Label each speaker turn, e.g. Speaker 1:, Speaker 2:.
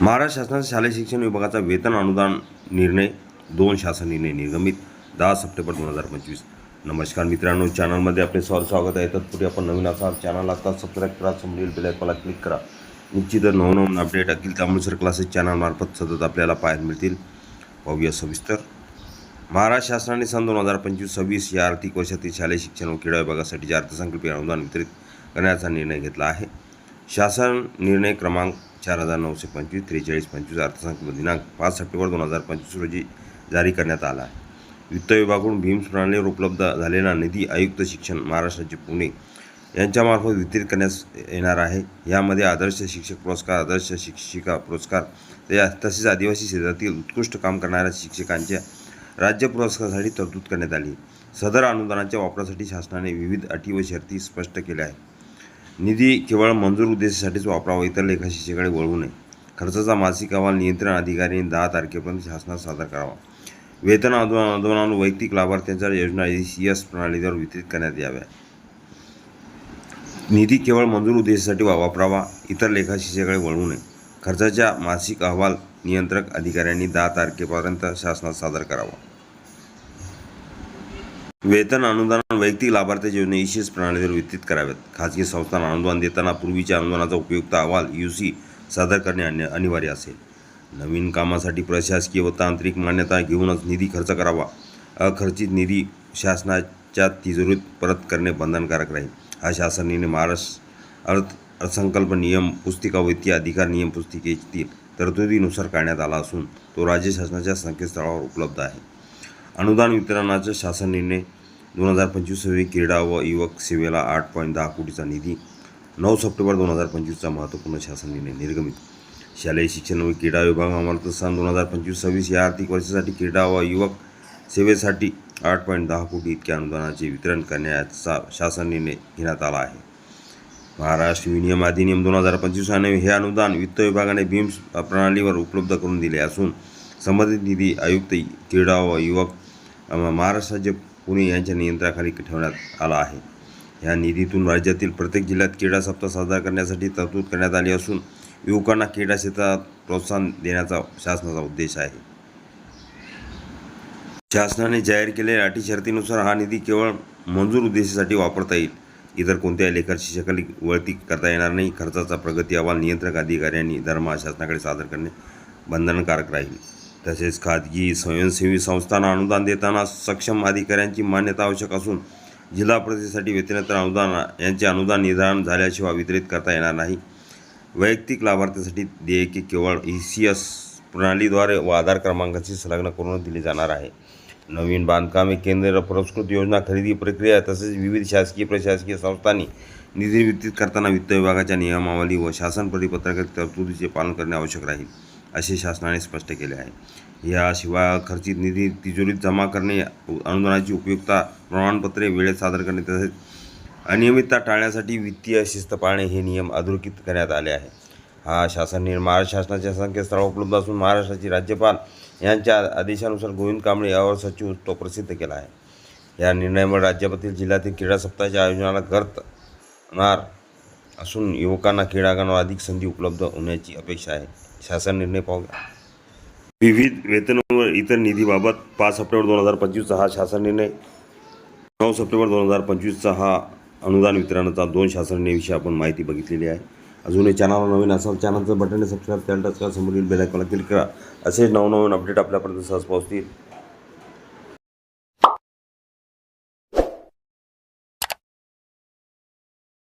Speaker 1: महाराष्ट्र शासनाचा शालेय शिक्षण विभागाचा वेतन अनुदान निर्णय दोन शासन निर्णय निर्गमित दहा सप्टेंबर दोन हजार पंचवीस. नमस्कार मित्रांनो चॅनलमध्ये आपले सर स्वागत आहे. तत्पूर्वी आपण नवीन असाल चॅनल आता सबस्क्राईब करा समोरील बेलायकॉनला क्लिक करा. निश्चितच नवनवीन अपडेट अखिल सर क्लासेस चॅनलमार्फत सतत आपल्याला पाहायला मिळतील. पाहूया सविस्तर. महाराष्ट्र शासनाने सन दोन हजार पंचवीस सव्वीस या आर्थिक वर्षातील शालेय शिक्षण व क्रीडा विभागासाठी जे अर्थसंकल्पीय अनुदान वितरित करण्याचा निर्णय घेतला आहे. शासन निर्णय क्रमांक चार हजार नऊशे पंचवीस त्रेचाळीस पंचवीस अर्थसंकल्प दिनांक पाच सप्टेंबर दोन हजार पंचवीस रोजी जारी करण्यात आला. आहे वित्त विभागाकडून भीम्स प्रणालीवर उपलब्ध झालेला निधी आयुक्त शिक्षण महाराष्ट्राचे पुणे यांच्यामार्फत वितरित करण्यास येणार आहे. यामध्ये आदर्श शिक्षक पुरस्कार आदर्श शिक्षिका पुरस्कार त्या- तसेच आदिवासी क्षेत्रातील उत्कृष्ट काम करणाऱ्या शिक्षकांच्या राज्य पुरस्कारासाठी तरतूद करण्यात आली. सदर अनुदानाच्या वापरासाठी शासनाने विविध अटी व शर्ती स्पष्ट केल्या आहेत. निधी केवळ मंजूर उद्देशासाठीच वापरावा इतर लेखाशिषेकडे वळवू नये. खर्चाचा मासिक अहवाल नियंत्रण अधिकाऱ्यांनी दहा तारखेपर्यंत शासनात सादर करावा. वेतन आंदोलन अनुदान वैयक्तिक लाभार्थ्यांच्या योजना सी एस प्रणालीद्वारे वितरित करण्यात याव्या. निधी केवळ मंजूर उद्देशासाठी वापरावा इतर लेखाशिषेकडे वळवू नये. खर्चाच्या मासिक अहवाल नियंत्रक अधिकाऱ्यांनी दहा तारखेपर्यंत शासनात सादर करावा. वेतन अनुदान वैयक्तिक लाभार्थी योजना विशेष प्रणालीवर वितरित कराव्यात. खाजगी संस्थांना अनुदान देताना पूर्वीच्या अनुदानाचा उपयुक्त अहवाल यू सी सादर करणे अन्य- अनिवार्य असेल. नवीन कामासाठी प्रशासकीय व तांत्रिक मान्यता घेऊनच निधी खर्च करावा. अखर्चित निधी शासनाच्या तिजोरीत परत करणे बंधनकारक राहील. हा शासन निर्णय महाराष्ट्र अर्थ अर्थसंकल्प नियम पुस्तिका व वित्तीय अधिकार नियम पुस्तिकेतील तरतुदीनुसार काढण्यात आला असून तो राज्य शासनाच्या संकेतस्थळावर उपलब्ध आहे. अनुदान वितरणाचा शासन निर्णय दोन हजार पंचवीस क्रीडा व युवक सेवेला आठ पॉईंट दहा कोटीचा निधी नऊ सप्टेंबर दोन हजार पंचवीसचा महत्त्वपूर्ण शासन निर्णय निर्गमित. शालेय शिक्षण व क्रीडा विभागामार्फत सन दोन हजार पंचवीस सव्वीस या आर्थिक वर्षासाठी क्रीडा व युवक सेवेसाठी आठ पॉईंट दहा कोटी इतक्या अनुदानाचे वितरण करण्याचा शासन निर्णय घेण्यात आला आहे. महाराष्ट्र विनियम अधिनियम दोन हजार पंचवीस आणि हे अनुदान वित्त विभागाने भीम्स प्रणालीवर उपलब्ध करून दिले असून संबंधित निधी आयुक्त क्रीडा व युवक महाराष्ट्र राज्य पुणे यांच्या नियंत्रणाखाली ठेवण्यात आला आहे. ह्या निधीतून राज्यातील प्रत्येक जिल्ह्यात क्रीडा सप्ताह साजरा करण्यासाठी तरतूद करण्यात आली असून युवकांना क्रीडा क्षेत्रात प्रोत्साहन देण्याचा शासनाचा उद्देश आहे. शासनाने जाहीर केलेल्या अटी शर्तीनुसार हा निधी केवळ मंजूर उद्देशासाठी वापरता येईल. इतर कोणत्याही लेखा शिक्षकाली वळती करता येणार नाही. खर्चाचा प्रगती अहवाल नियंत्रक अधिकाऱ्यांनी दरमहा शासनाकडे सादर करणे बंधनकारक राहील. तसेच खाजगी स्वयंसेवी संस्थांना अनुदान देताना सक्षम अधिकाऱ्यांची मान्यता आवश्यक असून जिल्हा परिषदेसाठी व्यतिरिक्त अनुदान यांचे अनुदान निर्धारण झाल्याशिवाय वितरित करता येणार नाही. वैयक्तिक लाभार्थ्यासाठी देयके केवळ ई सी एस प्रणालीद्वारे व आधार क्रमांकाशी संलग्न करून दिली जाणार आहे. नवीन बांधकामे केंद्र पुरस्कृत योजना खरेदी प्रक्रिया तसेच विविध शासकीय प्रशासकीय संस्थांनी निधी वितरित करताना वित्त विभागाच्या नियमावली व शासन परिपत्रकातील तरतुदीचे पालन करणे आवश्यक राहील. असे शासनाने स्पष्ट केले आहे. याशिवाय खर्चित निधी तिजोरीत जमा करणे अनुदानाची उपयुक्तता प्रमाणपत्रे वेळेत सादर करणे तसेच अनियमितता टाळण्यासाठी वित्तीय शिस्त पाळणे हे नियम अधोरेखित करण्यात आले आहे. हा शासन निर्णय महाराष्ट्र शासनाच्या संकेतस्थळ उपलब्ध असून महाराष्ट्राचे राज्यपाल यांच्या आदेशानुसार गोविंद कांबळे यावर सचिव तो प्रसिद्ध केला आहे. या निर्णयामुळे राज्यातील जिल्ह्यातील क्रीडा सप्ताहाच्या आयोजनाला करणार असून युवकांना क्रीडांगणावर अधिक संधी उपलब्ध होण्याची अपेक्षा आहे. शासन निर्णय पाहूया. विविध वेतन व इतर निधीबाबत पाच सप्टेंबर दोन हजार पंचवीसचा हा शासन निर्णय नऊ सप्टेंबर दोन हजार पंचवीसचा हा अनुदान वितरणाचा दोन शासन निर्णयाविषयी आपण माहिती बघितलेली आहे. अजूनही चॅनलवर नवीन असाल चॅनलचं बटन सबस्क्राईब केलं तर समोरील बेलायकॉनला क्लिक करा. असेच नवनवीन अपडेट आपल्यापर्यंत सहज पोहोचतील.